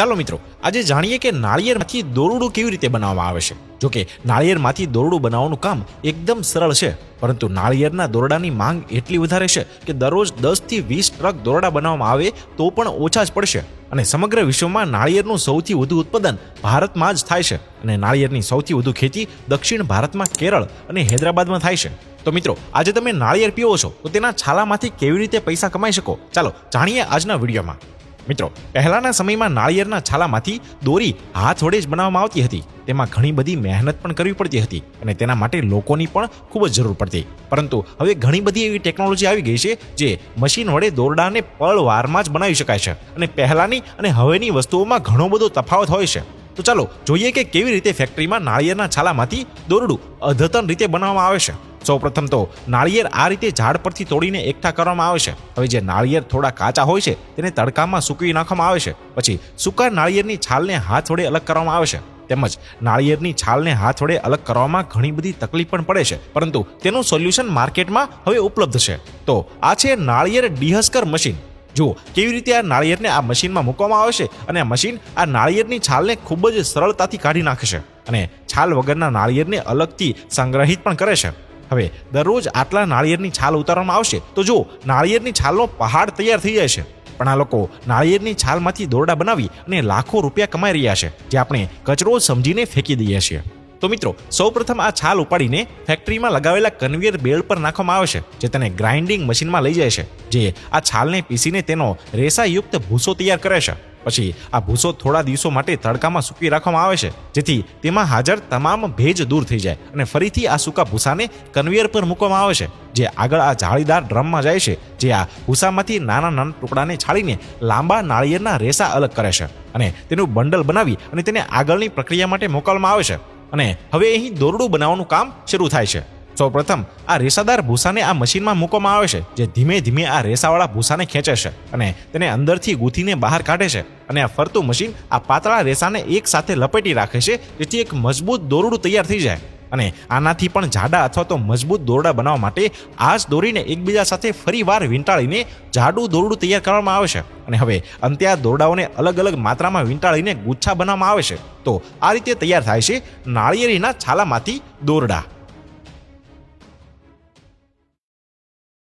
ચાલો મિત્રો, આજે જાણીએ કે નાળિયેરમાંથી દોરડું કેવી રીતે બનાવવામાં આવે છે. જો કે નાળિયેરમાંથી દોરડું બનાવવાનું કામ એકદમ સરળ છે, પરંતુ નાળિયેરના દોરડાની માંગ એટલી વધારે છે કે દરરોજ દસથી વીસ ટ્રક દોરડા બનાવવામાં આવે તો પણ ઓછા જ પડશે. અને સમગ્ર વિશ્વમાં નાળિયેરનું સૌથી વધુ ઉત્પાદન ભારતમાં જ થાય છે. અને નાળિયેરની સૌથી વધુ ખેતી દક્ષિણ ભારતમાં કેરળ અને હૈદરાબાદમાં થાય છે. તો મિત્રો, આજે તમે નાળિયેર પીવો છો, તો તેના છાલામાંથી કેવી રીતે પૈસા કમાઈ શકો? ચાલો જાણીએ આજના વિડીયોમાં. મિત્રો, પહેલાના સમયમાં નાળિયેરના છાલામાંથી દોરી હાથ વડે જ બનાવવામાં આવતી હતી. તેમાં ઘણી બધી મહેનત પણ કરવી પડતી હતી અને તેના માટે લોકોની પણ ખૂબ જ જરૂર પડતી. પરંતુ હવે ઘણી બધી એવી ટેકનોલોજી આવી ગઈ છે જે મશીન વડે દોરડાને પળવારમાં જ બનાવી શકાય છે અને પહેલાંની અને હવેની વસ્તુઓમાં ઘણો બધો તફાવત હોય છે. તો ચાલો જોઈએ કે કેવી રીતે ફેક્ટરીમાં નાળિયેરના છાલામાંથી દોરડું અદ્યતન રીતે બનાવવામાં આવે છે. સૌપ્રથમ તો નાળિયેર આ રીતે ઝાડ પરથી તોડીને એકઠા કરવામાં આવે છે. હવે જે નાળિયેર થોડા કાચા હોય છે, તેને તડકામાં સૂકવી નાખવામાં આવે છે. પછી સૂકા નાળિયેરની છાલને હાથ વડે અલગ કરવામાં આવે છે. તેમજ નાળિયેરની છાલને હાથ વડે અલગ કરવામાં ઘણી બધી તકલીફ પણ પડે છે. પરંતુ તેનું સોલ્યુશન માર્કેટમાં હવે ઉપલબ્ધ છે. તો આ છે નાળિયેર ડિહસ્કર મશીન. જુઓ, કેવી રીતે આ નાળિયેરને આ મશીનમાં મૂકવામાં આવે છે અને આ મશીન આ નાળિયેરની છાલને ખૂબ જ સરળતાથી કાઢી નાખે છે. અને છાલ વગરના નાળિયેરને અલગથી સંગ્રહિત પણ કરે છે. હવે દરરોજ આટલા નાળિયેરની છાલ ઉતારવામાં આવશે તો જો નાળિયેરની છાલનો પહાડ તૈયાર થઈ છે. પણ આ લોકો નાળિયેરની છાલમાંથી દોરડા બનાવી અને લાખો રૂપિયા કમાઈ રહ્યા છે, જે આપણે કચરો સમજીને ફેંકી દઈએ છીએ. તો મિત્રો, સૌપ્રથમ આ છાલ ઉપાડીને ફેક્ટરીમાં લગાવેલા કન્વેયર બેલ્ટ પર નાખવામાં આવે છે, જે તેને ગ્રાઇન્ડિંગ મશીનમાં લઈ જાય છે, જે આ છાલને પીસીને તેનો રેસાયુક્ત ભૂસો તૈયાર કરે છે. પછી આ ભૂસો થોડા દિવસો માટે તડકામાં સૂકી રાખવામાં આવે છે, જેથી તેમાં હાજર તમામ ભેજ દૂર થઈ જાય અને ફરીથી આ સૂકા ભૂસાને કન્વેયર પર મૂકવામાં આવે છે, જે આગળ આ જાળીદાર ડ્રમમાં જાય છે, જે આ ભૂસામાંથી નાના નાના ટુકડાને છાડીને લાંબા નાળિયેરના રેસા અલગ કરે છે અને તેનું બંડલ બનાવી અને તેને આગળની પ્રક્રિયા માટે મોકલવામાં આવે છે. અને હવે અહીં દોરડું બનાવવાનું કામ શરૂ થાય છે. સૌપ્રથમ આ રેસાદાર ભૂસાને આ મશીનમાં મૂકવામાં આવે છે, જે ધીમે ધીમે આ રેસાવાળા ભૂસાને ખેંચે છે અને તેને અંદરથી ગૂંથીને બહાર કાઢે છે અને આ ફરતું મશીન આ પાતળા રેસાને એક સાથે લપેટી રાખે છે, જેથી એક મજબૂત દોરડું તૈયાર થઈ જાય. અને આનાથી પણ જાડા અથવા તો મજબૂત દોરડા બનાવવા માટે આ જ દોરીને એકબીજા સાથે ફરી વાર વીંટાળીને જાડું દોરડું તૈયાર કરવામાં આવે છે. અને હવે અંતે આ દોરડાઓને અલગ અલગ માત્રામાં વીંટાળીને ગુચ્છા બનાવવામાં આવે છે. તો આ રીતે તૈયાર થાય છે નાળિયેરીના છાલામાંથી દોરડા.